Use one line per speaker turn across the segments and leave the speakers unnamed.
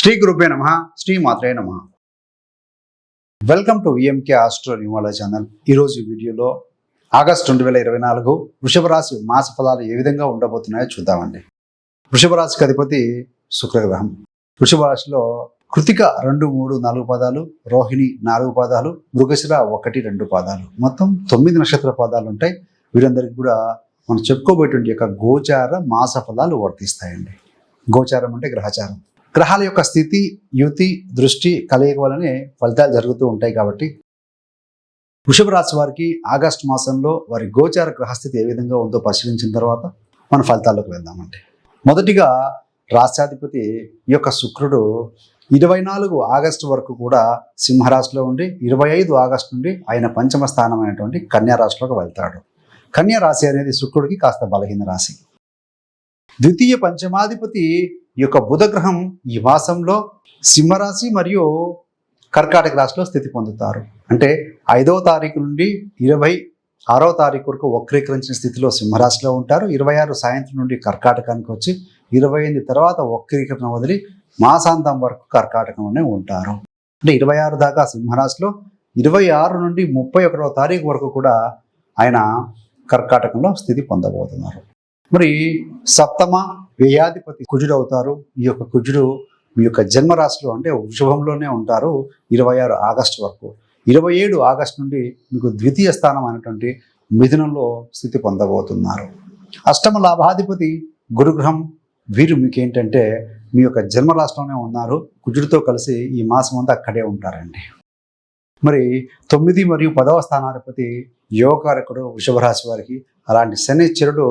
శ్రీ గురుపే నమ శ్రీ మాత్రే నమ. Welcome to VMK astro numerology channel. ఈరోజు ఈ వీడియోలో ఆగస్ట్ రెండు వేల ఇరవై నాలుగు వృషభ రాశి మాస ఫలాలు ఏ విధంగా ఉండబోతున్నాయో చూద్దామండి. వృషభ రాశికి అధిపతి శుక్రగ్రహం. వృషభ రాశిలో కృతిక రెండు మూడు నాలుగు పాదాలు రోహిణి నాలుగు పాదాలు మృగశిర ఒకటి రెండు పాదాలు. మొత్తం తొమ్మిది నక్షత్ర పాదాలు ఉంటాయి. వీరందరికీ కూడా మనం చెప్పుకోబోయేటువంటి యొక్క గోచార మాస ఫలాలు వర్తిస్తాయండి. గోచారం అంటే గ్రహచారం. గ్రహాల యొక్క స్థితి యుతి దృష్టి కలయిక వలనే ఫలితాలు జరుగుతూ ఉంటాయి కాబట్టి వృషభ రాశి వారికి ఆగస్టు మాసంలో వారి గోచార గ్రహస్థితి ఏ విధంగా ఉందో పరిశీలించిన తర్వాత మన ఫలితాల్లోకి వెళ్దామండి. మొదటిగా రాష్ట్రాధిపతి ఈ యొక్క శుక్రుడు ఇరవై నాలుగు ఆగస్టు వరకు కూడా సింహరాశిలో ఉండి ఇరవై ఐదు ఆగస్టు నుండి ఆయన పంచమ స్థానమైనటువంటి కన్యా రాశిలోకి వెళ్తాడు. కన్యా రాశి అనేది శుక్రుడికి కాస్త బలహీన రాశి. ద్వితీయ పంచమాధిపతి ఈ యొక్క బుధగ్రహం ఈ మాసంలో సింహరాశి మరియు కర్కాటక రాశిలో స్థితి పొందుతారు. అంటే ఐదవ తారీఖు నుండి ఇరవై ఆరో తారీఖు వరకు వక్రీకరించిన స్థితిలో సింహరాశిలో ఉంటారు. ఇరవై ఆరు సాయంత్రం నుండి కర్కాటకానికి వచ్చి ఇరవై ఎనిమిది తర్వాత వక్రీకరణ వదిలి మాసాంతం వరకు కర్కాటకంలోనే ఉంటారు. అంటే ఇరవై ఆరు దాకా సింహరాశిలో ఇరవై ఆరు నుండి ముప్పై ఒకటవ తారీఖు వరకు కూడా ఆయన కర్కాటకంలో స్థితి పొందబోతున్నారు. మరి సప్తమ వ్యయాధిపతి కుజుడు అవుతారు ఈ యొక్క కుజుడు మీ యొక్క జన్మరాశిలో అంటే వృషభంలోనే ఉంటారు ఇరవై ఆరు ఆగస్టు వరకు. ఇరవై ఏడు ఆగస్టు నుండి మీకు ద్వితీయ స్థానం అయినటువంటి మిథునంలో స్థితి పొందబోతున్నారు. అష్టమ లాభాధిపతి గురుగ్రహం వీరు మీకు ఏంటంటే మీ యొక్క జన్మరాశిలోనే ఉన్నారు. కుజుడితో కలిసి ఈ మాసం అంతా అక్కడే ఉంటారండి. మరి తొమ్మిది మరియు పదవ స్థానాధిపతి యోగకారకుడు వృషభ రాశి వారికి అలాంటి శనిశ్చరుడు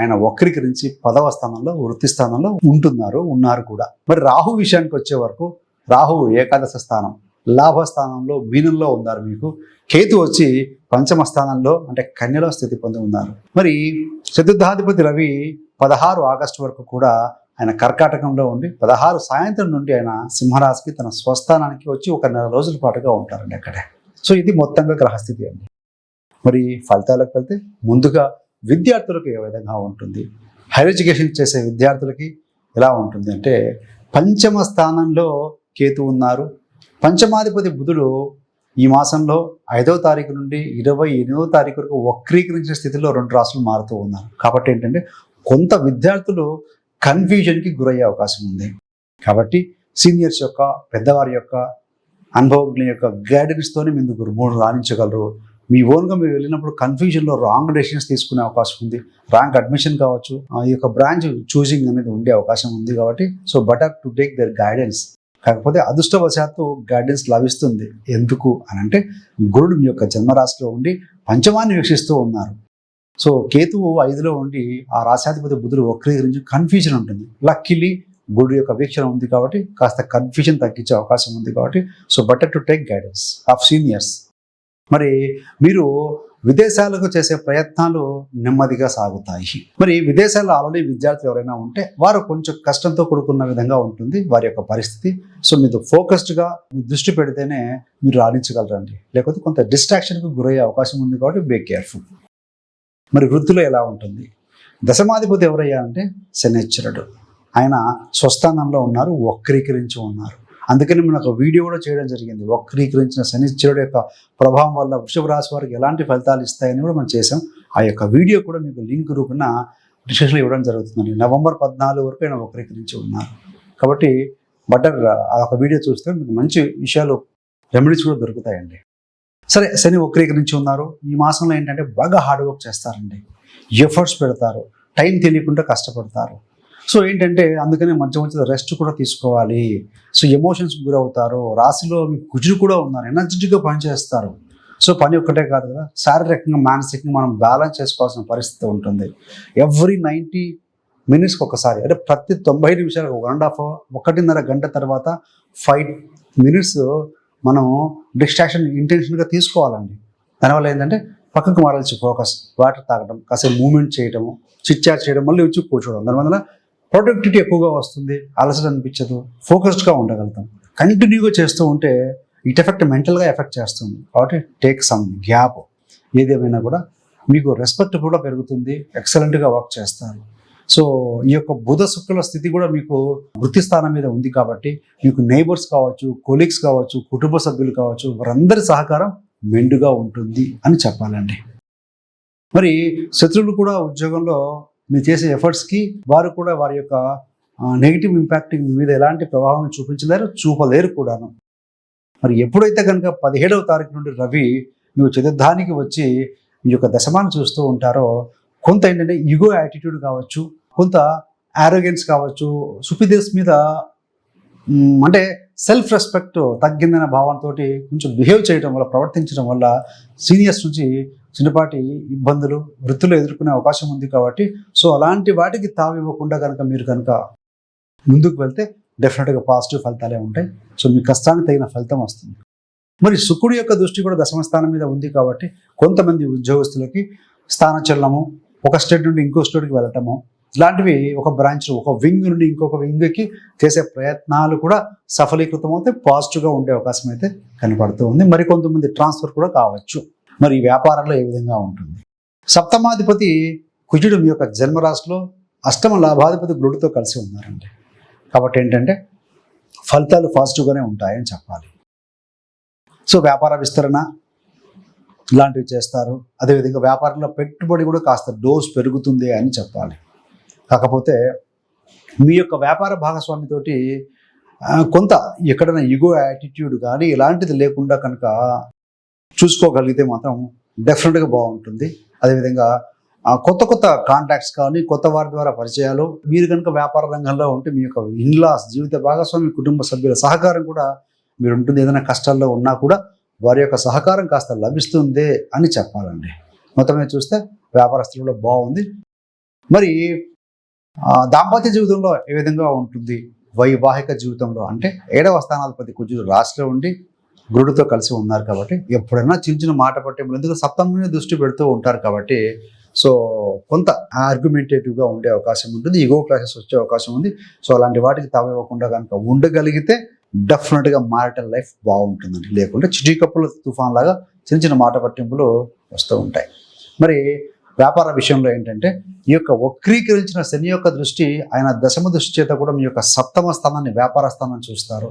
ఆయన వక్రీకరించి పదవ స్థానంలో వృత్తి స్థానంలో ఉంటున్నారు ఉన్నారు కూడా. మరి రాహు విషయానికి వచ్చే వరకు రాహువు ఏకాదశ స్థానం లాభస్థానంలో మీనంలో ఉన్నారు మీకు. కేతు వచ్చి పంచమ స్థానంలో అంటే కన్యలో స్థితి పొంది ఉన్నారు. మరి చతుర్థాధిపతి రవి పదహారు ఆగస్టు వరకు కూడా ఆయన కర్కాటకంలో ఉండి పదహారు సాయంత్రం నుండి ఆయన సింహరాశికి తన స్వస్థానానికి వచ్చి ఒక నెల రోజుల పాటుగా ఉంటారండి అక్కడే. సో ఇది మొత్తంగా గ్రహస్థితి అండి. మరి ఫలితాలకు వెళ్తే ముందుగా విద్యార్థులకు ఏ విధంగా ఉంటుంది? హైయర్ ఎడ్యుకేషన్ చేసే విద్యార్థులకి ఎలా ఉంటుంది? అంటే పంచమ స్థానంలో కేతు ఉన్నారు. పంచమాధిపతి బుధుడు ఈ మాసంలో ఐదవ తారీఖు నుండి ఇరవై ఎనిమిదవ తారీఖు వరకు వక్రీకరించిన స్థితిలో రెండు రాష్ట్రాలు మారుతూ ఉన్నారు. కాబట్టి ఏంటంటే కొంత విద్యార్థులు కన్ఫ్యూజన్కి గురయ్యే అవకాశం ఉంది. కాబట్టి సీనియర్స్ యొక్క పెద్దవారి యొక్క అనుభవజ్ఞ యొక్క గైడెన్స్తోనే మీరు మూడు రాణించగలరు. మీ ఓన్గా మీరు వెళ్ళినప్పుడు కన్ఫ్యూజన్లో రాంగ్ డెసిషన్స్ తీసుకునే అవకాశం ఉంది. రాంగ్ అడ్మిషన్ కావచ్చు ఆ యొక్క బ్రాంచ్ చూసింగ్ అనేది ఉండే అవకాశం ఉంది కాబట్టి so better to take their guidance కాకపోతే అదృష్టవశాత్తు గైడెన్స్ లభిస్తుంది. ఎందుకు అని అంటే గురుడు మీ యొక్క జన్మరాశిలో ఉండి పంచమాన్ని వీక్షిస్తూ ఉన్నారు. సో కేతువు ఐదులో ఉండి ఆ రాశాధిపతి బుధుడు వక్రీకరించి కన్ఫ్యూజన్ ఉంటుంది. లక్కీలీ గురుడు యొక్క వీక్షణ ఉంది కాబట్టి కాస్త కన్ఫ్యూజన్ తగ్గించే అవకాశం ఉంది కాబట్టి so better to take guidance of seniors మరి మీరు విదేశాలకు చేసే ప్రయత్నాలు నెమ్మదిగా సాగుతాయి. మరి విదేశాల్లో ఆల్రెడీ విద్యార్థులు ఎవరైనా ఉంటే వారు కొంచెం కష్టంతో కూడుకున్న విధంగా ఉంటుంది వారి యొక్క పరిస్థితి. సో మీరు ఫోకస్డ్గా దృష్టి పెడితేనే మీరు రాణించగలరండి. లేకపోతే కొంత డిస్ట్రాక్షన్కి గురయ్యే అవకాశం ఉంది కాబట్టి బే కేర్ఫుల్ మరి వృత్తిలో ఎలా ఉంటుంది? దశమాధిపతి ఎవరయ్యా అంటే శనిశ్చరుడు ఆయన స్వస్థానంలో ఉన్నారు వక్రీకరించి ఉన్నారు. అందుకని మనం ఒక వీడియో కూడా చేయడం జరిగింది. వక్రీకరించిన శనిశ్చరుడు యొక్క ప్రభావం వల్ల వృషభ రాశి వారికి ఎలాంటి ఫలితాలు ఇస్తాయని కూడా మనం చేసాం ఆ యొక్క వీడియో కూడా మీకు లింక్ రూపున డిస్క్రిప్షన్లో ఇవ్వడం జరుగుతుందండి. నవంబర్ పద్నాలుగు వరకు ఆయన వక్రీకరించి ఉన్నారు. కాబట్టి బటర్ ఆ ఒక వీడియో చూస్తే మీకు మంచి విషయాలు రెమెడీస్ కూడా దొరుకుతాయండి. సరే శని వక్రీకరించి ఉన్నారు. ఈ మాసంలో ఏంటంటే బాగా హార్డ్ వర్క్ చేస్తారండి. ఎఫర్ట్స్ పెడతారు. టైం తెలియకుండా కష్టపడతారు. సో ఏంటంటే అందుకనే మధ్య మధ్య రెస్ట్ కూడా తీసుకోవాలి. సో ఎమోషన్స్ గురవుతారు. రాశిలో మీకు కుజులు కూడా ఉన్నారు. ఎనర్జెటిక్గా పనిచేస్తారు సో పని ఒక్కటే కాదు కదా. శారీరకంగా మానసికంగా మనం బ్యాలెన్స్ చేసుకోవాల్సిన పరిస్థితి ఉంటుంది. ఎవ్రీ నైంటీ మినిట్స్కి ఒకసారి అంటే ప్రతి తొంభై నిమిషాలకు వన్ అండ్ హాఫ్ ఒకటిన్నర గంట తర్వాత ఫైవ్ మినిట్స్ మనం డిస్ట్రాక్షన్ ఇంటెన్షన్గా తీసుకోవాలండి. దానివల్ల ఏంటంటే పక్కకు మారాల్సి ఫోకస్ వాటర్ తాగడం కాసేపు మూమెంట్ చేయడము చిట్చాట్ చేయడం మళ్ళీ వచ్చి కూర్చోవడం. దానివల్ల ప్రొడక్టివిటీ ఎక్కువగా వస్తుంది అలసట అనిపించదు ఫోకస్డ్గా ఉండగలుగుతాం. కంటిన్యూగా చేస్తూ ఉంటే ఇట్ ఎఫెక్ట్ మెంటల్గా ఎఫెక్ట్ చేస్తుంది. కాబట్టి టేక్ సమ్ గ్యాప్. ఏదేమైనా కూడా మీకు రెస్పెక్ట్ కూడా పెరుగుతుంది ఎక్సలెంట్గా వర్క్ చేస్తారు. సో ఈ యొక్క బుధ శుక్రుల స్థితి కూడా మీకు వృత్తి స్థానం మీద ఉంది కాబట్టి మీకు నైబర్స్ కావచ్చు కొలీగ్స్ కావచ్చు కుటుంబ సభ్యులు కావచ్చు వారందరి సహకారం మెండుగా ఉంటుంది అని చెప్పాలండి. మరి శత్రువులు కూడా ఉద్యోగంలో మీరు చేసే ఎఫర్ట్స్కి వారు కూడా వారి యొక్క నెగిటివ్ ఇంపాక్ట్ మీ మీద ఎలాంటి ప్రభావం చూపించలేరు చూపలేరు కూడాను. మరి ఎప్పుడైతే కనుక పదిహేడవ తారీఖు నుండి రవి నువ్వు చతుర్థానికి వచ్చి ఈ యొక్క దశమాన్ని చూస్తూ ఉంటారో కొంత ఏంటంటే ఇగో యాటిట్యూడ్ కావచ్చు కొంత యారోగెన్స్ కావచ్చు సుఫిదేస్ మీద అంటే సెల్ఫ్ రెస్పెక్ట్ తగ్గిందనే భావంతో కొంచెం బిహేవ్ చేయడం వల్ల ప్రవర్తించడం వల్ల సీనియర్స్ నుంచి చిన్నపాటి ఇబ్బందులు వృత్తులు ఎదుర్కొనే అవకాశం ఉంది కాబట్టి సో అలాంటి వాటికి తావివ్వకుండా కనుక మీరు కనుక ముందుకు వెళ్తే డెఫినెట్గా పాజిటివ్ ఫలితాలే ఉంటాయి. సో మీ కష్టానికి తగిన ఫలితం వస్తుంది. మరి శుక్రుడి యొక్క దృష్టి కూడా దశమ స్థానం మీద ఉంది కాబట్టి కొంతమంది ఉద్యోగస్తులకి స్థానచలనము ఒక స్టేట్ నుండి ఇంకో స్టేట్కి వెళ్ళటము ఇలాంటివి ఒక బ్రాంచ్ ఒక వింగ్ నుండి ఇంకొక వింగ్కి చేసే ప్రయత్నాలు కూడా సఫలీకృతం అవుతే పాజిటివ్గా ఉండే అవకాశం అయితే కనపడుతూ ఉంది. మరి కొంతమంది ట్రాన్స్ఫర్ కూడా కావచ్చు. మరి ఈ వ్యాపారంలో ఏ విధంగా ఉంటుంది? సప్తమాధిపతి కుజుడు మీ యొక్క జన్మరాశిలో అష్టమ లాభాధిపతి గురుడితో కలిసి ఉన్నారండి. కాబట్టి ఏంటంటే ఫలితాలు పాజిటివ్గానే ఉంటాయని చెప్పాలి. సో వ్యాపార విస్తరణ ఇలాంటివి చేస్తారు. అదేవిధంగా వ్యాపారంలో పెట్టుబడి కూడా కాస్త డోస్ పెరుగుతుంది అని చెప్పాలి. కాకపోతే మీ యొక్క వ్యాపార భాగస్వామితోటి కొంత ఎక్కడైనా ఇగో యాటిట్యూడ్ కానీ ఇలాంటిది లేకుండా కనుక చూసుకోగలిగితే మాత్రం డెఫినెట్గా బాగుంటుంది. అదేవిధంగా కొత్త కొత్త కాంటాక్ట్స్ కానీ కొత్త వారి ద్వారా పరిచయాలు మీరు కనుక వ్యాపార రంగంలో ఉంటే మీ యొక్క ఇన్లాస్ జీవిత భాగస్వామి కుటుంబ సభ్యుల సహకారం కూడా మీరు ఉంటుంది. ఏదైనా కష్టాల్లో ఉన్నా కూడా వారి యొక్క సహకారం కాస్త లభిస్తుంది అని చెప్పాలండి. మొత్తం చూస్తే వ్యాపారస్తులలో బాగుంది. మరి దాంపత్య జీవితంలో ఏ విధంగా ఉంటుంది? వైవాహిక జీవితంలో అంటే ఏడవ స్థానాధిపతి కుజుడు రాశిలో ఉండి గురుడితో కలిసి ఉన్నారు కాబట్టి ఎప్పుడైనా చిన్న చిన్న మాట పట్టే ఎందుకు సప్తమి మీద దృష్టి పెడుతూ ఉంటారు కాబట్టి సో కొంత ఆర్గ్యుమెంటేటివ్గా ఉండే అవకాశం ఉంటుంది ఈగో క్లాసెస్ వచ్చే అవకాశం ఉంది. సో అలాంటి వాటికి తావివ్వకుండా కనుక ఉండగలిగితే డెఫినెట్గా మారిటల్ లైఫ్ బాగుంటుందండి. లేకుంటే చిటికప్పుల తుఫాన్ లాగా చిన్న చిన్న మాట పట్టింపులు వస్తూ ఉంటాయి. మరి వ్యాపార విషయంలో ఏంటంటే ఈ యొక్క వక్రీకరించిన శని యొక్క దృష్టి ఆయన దశమ దృష్టి చేత కూడా మీ యొక్క సప్తమ స్థానాన్ని వ్యాపార స్థానాన్ని చూస్తారు.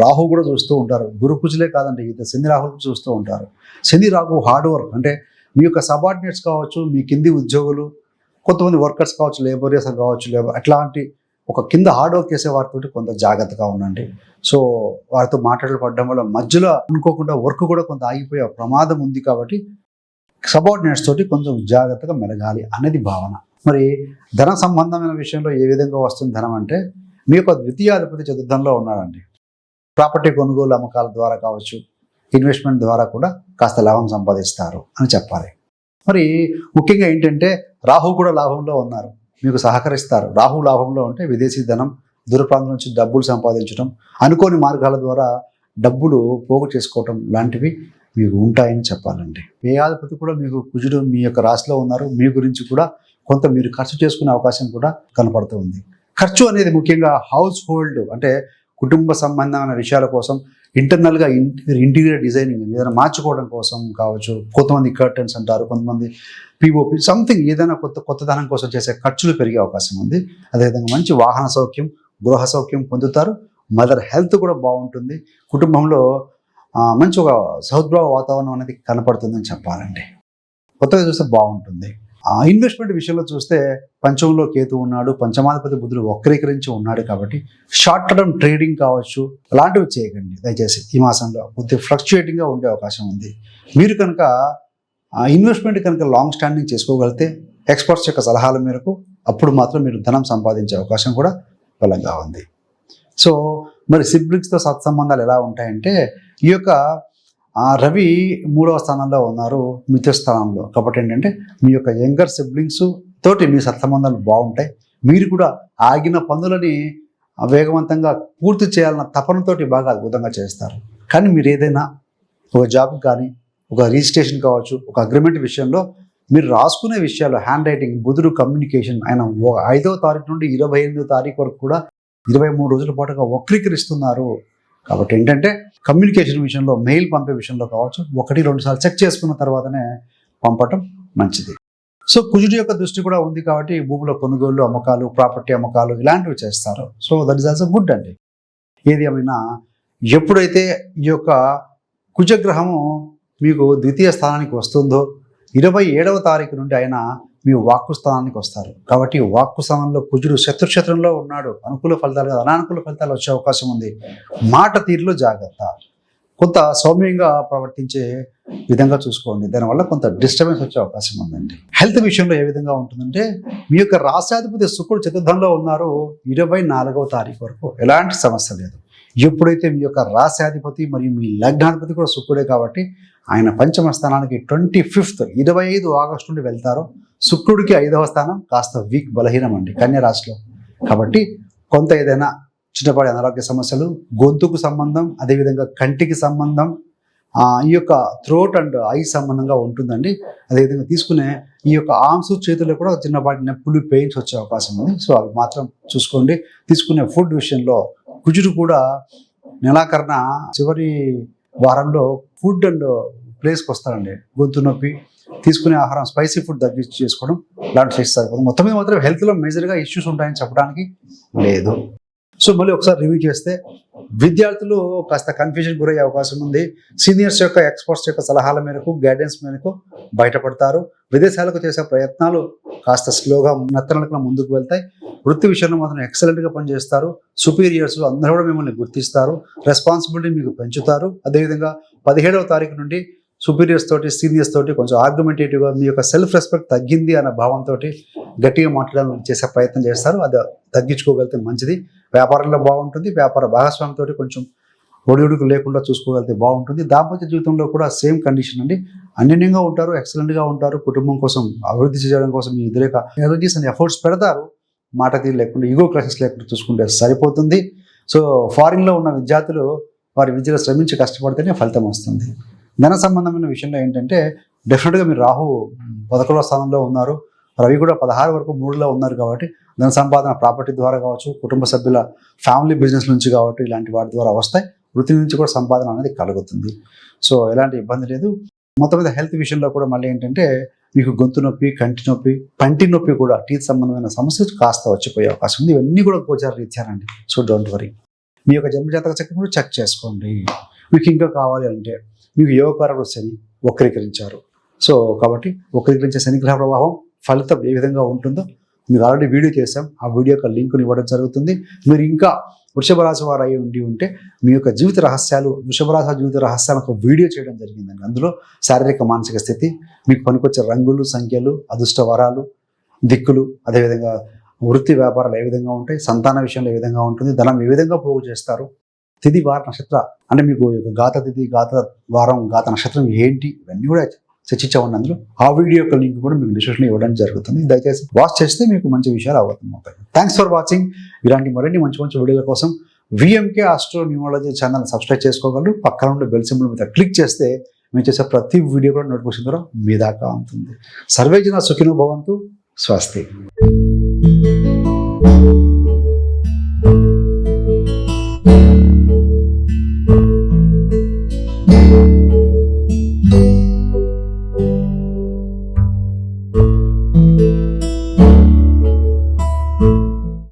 రాహు కూడా చూస్తూ ఉంటారు. గురుకుజులే కాదండి ఇది శని రాహులు చూస్తూ ఉంటారు. శని రాహు హార్డ్ వర్క్ అంటే మీ యొక్క సబార్డినేట్స్ కావచ్చు మీ కింది ఉద్యోగులు కొంతమంది వర్కర్స్ కావచ్చు లేబరియర్స్ కావచ్చు లేబర్ అట్లాంటి ఒక కింద హార్డ్ వర్క్ చేసే వారితో కొంత జాగ్రత్తగా ఉండండి. సో వారితో మాట్లాడలు పడడం వల్ల మధ్యలో అనుకోకుండా వర్క్ కూడా కొంత ఆగిపోయే ప్రమాదం ఉంది కాబట్టి సబార్డినేట్స్ తోటి కొంచెం జాగ్రత్తగా మెలగాలి అనేది భావన. మరి ధన సంబంధమైన విషయంలో ఏ విధంగా వస్తుంది ధనం అంటే మీ యొక్క ద్వితీయాధిపతి చతుర్థంలో ఉన్నాడండి. ప్రాపర్టీ కొనుగోలు అమ్మకాల ద్వారా కావచ్చు ఇన్వెస్ట్మెంట్ ద్వారా కూడా కాస్త లాభం సంపాదిస్తారు అని చెప్పాలి. మరి ముఖ్యంగా ఏంటంటే రాహు కూడా లాభంలో ఉన్నారు. మీకు సహకరిస్తారు. రాహు లాభంలో ఉంటే విదేశీ ధనం దూరప్రాంతం నుంచి డబ్బులు సంపాదించడం అనుకోని మార్గాల ద్వారా డబ్బులు పోగు చేసుకోవటం లాంటివి మీకు ఉంటాయని చెప్పాలండి. వ్యయాధిపతి కూడా మీకు కుజుడు మీ యొక్క రాశిలో ఉన్నారు మీ గురించి కూడా కొంత మీరు ఖర్చు చేసుకునే అవకాశం కూడా కనపడుతూ ఉంది. ఖర్చు అనేది ముఖ్యంగా హౌస్ హోల్డ్ అంటే కుటుంబ సంబంధమైన విషయాల కోసం ఇంటర్నల్గా ఇంటీరియర్ డిజైనింగ్ ఏదైనా మార్చుకోవడం కోసం కావచ్చు. కొంతమంది కర్టన్స్ అంటారు కొంతమంది పిఓపి సంథింగ్ ఏదైనా కొత్త కొత్త ధనం కోసం చేసే ఖర్చులు పెరిగే అవకాశం ఉంది. అదేవిధంగా మంచి వాహన సౌఖ్యం గృహ సౌఖ్యం పొందుతారు. మదర్ హెల్త్ కూడా బాగుంటుంది. కుటుంబంలో మంచి ఒక సౌద్భావ వాతావరణం అనేది కనపడుతుందని చెప్పాలండి. కొత్తగా చూస్తే బాగుంటుంది. ఆ ఇన్వెస్ట్మెంట్ విషయంలో చూస్తే పంచమంలో కేతు ఉన్నాడు పంచమాధిపతి బుద్ధుడు వక్రీకరించి ఉన్నాడు కాబట్టి షార్ట్ టర్మ్ ట్రేడింగ్ కావచ్చు అలాంటివి చేయకండి. దయచేసి ఈ మాసంలో కొద్దిగా ఫ్లక్చుయేటింగ్గా ఉండే అవకాశం ఉంది. మీరు కనుక ఇన్వెస్ట్మెంట్ కనుక లాంగ్ స్టాండింగ్ చేసుకోగలిగితే ఎక్స్పర్ట్స్ యొక్క సలహాల మేరకు అప్పుడు మాత్రం మీరు ధనం సంపాదించే అవకాశం కూడా బలంగా ఉంది. సో మరి సిబ్లింగ్స్తో సత్సంబంధాలు ఎలా ఉంటాయంటే ఈ యొక్క రవి మూడవ స్థానంలో ఉన్నారు మిత్ర స్థానంలో. కాబట్టి ఏంటంటే మీ యొక్క యంగర్ సిబ్లింగ్స్ తోటి మీ సత్సంబంధాలు బాగుంటాయి. మీరు కూడా ఆగిన పనులని వేగవంతంగా పూర్తి చేయాలన్న తపనతోటి బాగా అద్భుతంగా చేస్తారు. కానీ మీరు ఏదైనా ఒక జాబ్ కానీ ఒక రిజిస్ట్రేషన్ కావచ్చు ఒక అగ్రిమెంట్ విషయంలో మీరు రాసుకునే విషయాలు హ్యాండ్ రైటింగ్ బుధుడు కమ్యూనికేషన్ ఆయన ఐదవ తారీఖు నుండి ఇరవై ఎనిమిదో తారీఖు వరకు కూడా ఇరవై మూడు రోజుల పాటుగా వక్రీకరిస్తున్నారు. కాబట్టి ఏంటంటే కమ్యూనికేషన్ విషయంలో మెయిల్ పంపే విషయంలో కావచ్చు ఒకటి రెండు సార్లు చెక్ చేసుకున్న తర్వాతనే పంపటం మంచిది. సో కుజుడి యొక్క దృష్టి కూడా ఉంది కాబట్టి భూముల కొనుగోలు అమ్మకాలు ప్రాపర్టీ అమ్మకాలు ఇలాంటివి చేస్తారు. So that is also good అండి. ఏది ఏమైనా ఎప్పుడైతే ఈ యొక్క కుజగ్రహము మీకు ద్వితీయ స్థానానికి వస్తుందో ఇరవై ఏడవ తారీఖు నుండి ఆయన మీ వాక్కు స్థానానికి వస్తారు. కాబట్టి వాక్కు స్థానంలో కుజుడు శత్రుక్షేత్రంలో ఉన్నాడు. అనుకూల ఫలితాలు కాదు అనానుకూల ఫలితాలు వచ్చే అవకాశం ఉంది. మాట తీరులో జాగ్రత్త. కొంత సౌమ్యంగా ప్రవర్తించే విధంగా చూసుకోండి. దానివల్ల కొంత డిస్టర్బెన్స్ వచ్చే అవకాశం ఉందండి. హెల్త్ విషయంలో ఏ విధంగా ఉంటుందంటే మీ యొక్క రాష్ట్రాధిపతి శుక్రుడు చతుర్థంలో ఉన్నారు ఇరవై నాలుగవ తారీఖు వరకు. ఎలాంటి సమస్య లేదు. ఎప్పుడైతే మీ యొక్క రాశాధిపతి మరియు మీ లగ్నాధిపతి కూడా శుక్రుడే కాబట్టి ఆయన పంచమ స్థానానికి ట్వంటీ ఫిఫ్త్ ఇరవై ఐదు ఆగస్టు నుండి వెళ్తారు. శుక్రుడికి ఐదవ స్థానం కాస్త వీక్ బలహీనం అండి కన్యరాశిలో కాబట్టి కొంత ఏదైనా చిన్నపాటి అనారోగ్య సమస్యలు గొంతుకు సంబంధం అదేవిధంగా కంటికి సంబంధం ఈ యొక్క థ్రోట్ అండ్ ఐ సంబంధంగా ఉంటుందండి. అదేవిధంగా తీసుకునే ఈ యొక్క ఆర్మ్స్ చేతుల్లో కూడా చిన్నపాటి నొప్పులు పెయిన్స్ వచ్చే అవకాశం ఉంది. సో అవి మాత్రం చూసుకోండి. తీసుకునే ఫుడ్ విషయంలో కుజుడు కూడా నెలాకరణ చివరి వారంలో ఫుడ్ అండ్ ప్లేస్కి వస్తారండి. గొంతు నొప్పి తీసుకునే ఆహారం స్పైసీ ఫుడ్ తగ్గించి చేసుకోవడం లాంటి చేస్తారు. మొత్తం మీద మాత్రం హెల్త్లో మేజర్గా ఇష్యూస్ ఉంటాయని చెప్పడానికి లేదు. సో మళ్ళీ ఒకసారి రివ్యూ చేస్తే విద్యార్థులు కాస్త కన్ఫ్యూజన్ గురయ్యే అవకాశం ఉంది. సీనియర్స్ యొక్క ఎక్స్పర్ట్స్ యొక్క సలహాల మేరకు గైడెన్స్ మేరకు బయటపడతారు. విదేశాలకు చేసే ప్రయత్నాలు కాస్త స్లోగా నత్తనలకు ముందుకు వెళ్తాయి. వృత్తి విషయంలో మాత్రం ఎక్సలెంట్గా పనిచేస్తారు. సుపీరియర్స్ అందరూ కూడా మిమ్మల్ని గుర్తిస్తారు. రెస్పాన్సిబిలిటీ మీకు పెంచుతారు. అదేవిధంగా పదిహేడవ తారీఖు నుండి సుపీరియర్స్ తోటి సీనియర్స్ తోటి కొంచెం ఆర్గ్యుమెంటేటివ్గా మీ యొక్క సెల్ఫ్ రెస్పెక్ట్ తగ్గింది అన్న భావంతో గట్టిగా మాట్లాడాలని చేసే ప్రయత్నం చేస్తారు. అది తగ్గించుకోగలిగితే మంచిది. వ్యాపారంలో బాగుంటుంది. వ్యాపార భాగస్వామితో కొంచెం ఒడిదుడుకు లేకుండా చూసుకోగలిగితే బాగుంటుంది. దాంపత్య జీవితంలో కూడా సేమ్ కండిషన్ అండి. అన్యోన్యంగా ఉంటారు ఎక్సలెంట్గా ఉంటారు. కుటుంబం కోసం అభివృద్ధి చేయడం కోసం మీ ఇద్దరు ఎనర్జీస్ అండ్ ఎఫర్ట్స్ పెడతారు. మాట తీరు లేకుండా ఈగో క్లాసెస్ లేకుండా చూసుకుంటే సరిపోతుంది. సో ఫారిన్లో ఉన్న విద్యార్థులు వారి విద్యలో శ్రమించి కష్టపడితేనే ఫలితం వస్తుంది. ధన సంబంధమైన విషయంలో ఏంటంటే డెఫినెట్గా మీరు రాహు పదకొండవ స్థానంలో ఉన్నారు. రవి కూడా పదహారు వరకు మూడులో ఉన్నారు కాబట్టి ధన సంపాదన ప్రాపర్టీ ద్వారా కావచ్చు కుటుంబ సభ్యుల ఫ్యామిలీ బిజినెస్ నుంచి కాబట్టి ఇలాంటి వాటి ద్వారా వస్తాయి. వృత్తి నుంచి కూడా సంపాదన అనేది కలుగుతుంది. సో ఎలాంటి ఇబ్బంది లేదు. మొత్తం మీద హెల్త్ విషయంలో కూడా మళ్ళీ ఏంటంటే మీకు గొంతు నొప్పి కంటి నొప్పి పంటి నొప్పి కూడా టీత్ సంబంధమైన సమస్యలు కాస్త వచ్చిపోయే అవకాశం ఉంది. ఇవన్నీ కూడా గోచార రీత్యానండి సో డోంట్ వరీ మీ యొక్క జన్మజాతక చక్రం కూడా చెక్ చేసుకోండి. మీకు ఇంకా కావాలి అంటే మీకు యోగకారుడు శని వక్రీకరించారు. సో కాబట్టి వక్రీకరించే శనిగ్రహ ప్రభావం ఫలితం ఏ విధంగా ఉంటుందో మీకు ఆల్రెడీ వీడియో చేసాం ఆ వీడియో యొక్క లింక్ని ఇవ్వడం జరుగుతుంది. మీరు ఇంకా వృషభ రాశి వారు అయి ఉండి ఉంటే మీ యొక్క జీవిత రహస్యాలు వృషభ రాశి జీవిత రహస్యాలు ఒక వీడియో చేయడం జరిగిందండి. అందులో శారీరక మానసిక స్థితి మీకు పనికొచ్చే రంగులు సంఖ్యలు అదృష్ట వరాలు దిక్కులు అదేవిధంగా వృత్తి వ్యాపారాలు ఏ విధంగా ఉంటాయి సంతాన విషయంలో ఏ విధంగా ఉంటుంది ధనం ఏ విధంగా పోగు చేస్తారు తిది వార నక్షత్ర. అంటే మీకు గాత తిథి గాత వారం గాత నక్షత్రం ఏంటి? ఇవన్నీ కూడా చర్చించామని అందులో. ఆ వీడియో యొక్క లింక్ కూడా మీకు డిస్క్రిప్షన్ ఇవ్వడం జరుగుతుంది. దయచేసి వాచ్ చేస్తే మీకు మంచి విషయాలు అవగతం అవుతాయి థ్యాంక్స్ ఫర్ వాచింగ్ ఇలాంటి మరిన్ని మంచి మంచి వీడియోల కోసం VMK astro numerology channel subscribe చేసుకోగలరు. పక్కన ఉండే బెల్ సింబల్ మీద క్లిక్ చేస్తే మేము చేసే ప్రతి వీడియో కూడా నోటిఫికేషన్ ద్వారా మీ దాకా ఉంటుంది సర్వేజన సుఖినో భవంతు. స్వస్తి.